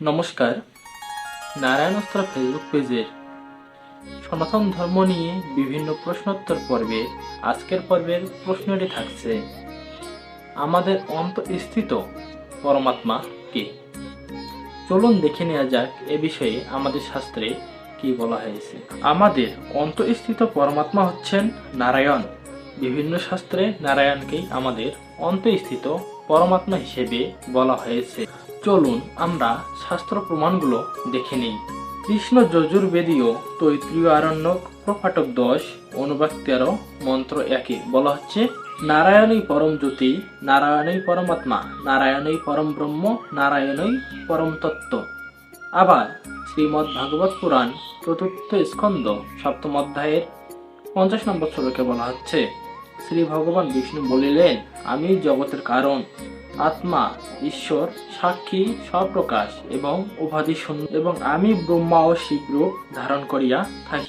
নমস্কার। নারায়ণস্ত্র ফেসবুক পেজের সনাতন ধর্ম নিয়ে বিভিন্ন প্রশ্নোত্তর পর্বে আজকের পর্বের প্রশ্নটি থাকছে, আমাদের অন্তঃস্থিত পরমাত্মা কে? চলুন দেখে নেওয়া যাক এ বিষয়ে আমাদের শাস্ত্রে কি বলা হয়েছে। আমাদের অন্তঃস্থিত পরমাত্মা হচ্ছেন নারায়ণ। বিভিন্ন শাস্ত্রে নারায়ণকেই আমাদের অন্তঃস্থিত পরমাত্মা হিসেবে বলা হয়েছে। চলুন আমরা শাস্ত্র প্রমাণগুলো দেখে নিই। কৃষ্ণ যজুর্বেদীয় তৈত্রীয় আরণ্যক প্রপাটক দশ, অনুবাদ তেরো, মন্ত্র একে বলা হচ্ছে, নারায়ণই পরম জ্যোতি, নারায়ণই পরমাত্মা, নারায়ণই পরম ব্রহ্ম, নারায়ণই পরম তত্ত্ব। আবার শ্রীমদ্ ভাগবত পুরাণ চতুর্থ স্কন্দ সপ্তম অধ্যায়ের পঞ্চাশ নম্বর শ্লোকে বলা হচ্ছে শ্রী ভগবান বিষ্ণু বলিলেন, আমি জগতের কারণ। আত্মা, ঈশ্বর, সাক্ষী স্বপ্রকাশ এবং উপাধি শূন্য এবং আমি ব্রহ্মা ও শীঘ্র ধারণ করিয়া থাকি।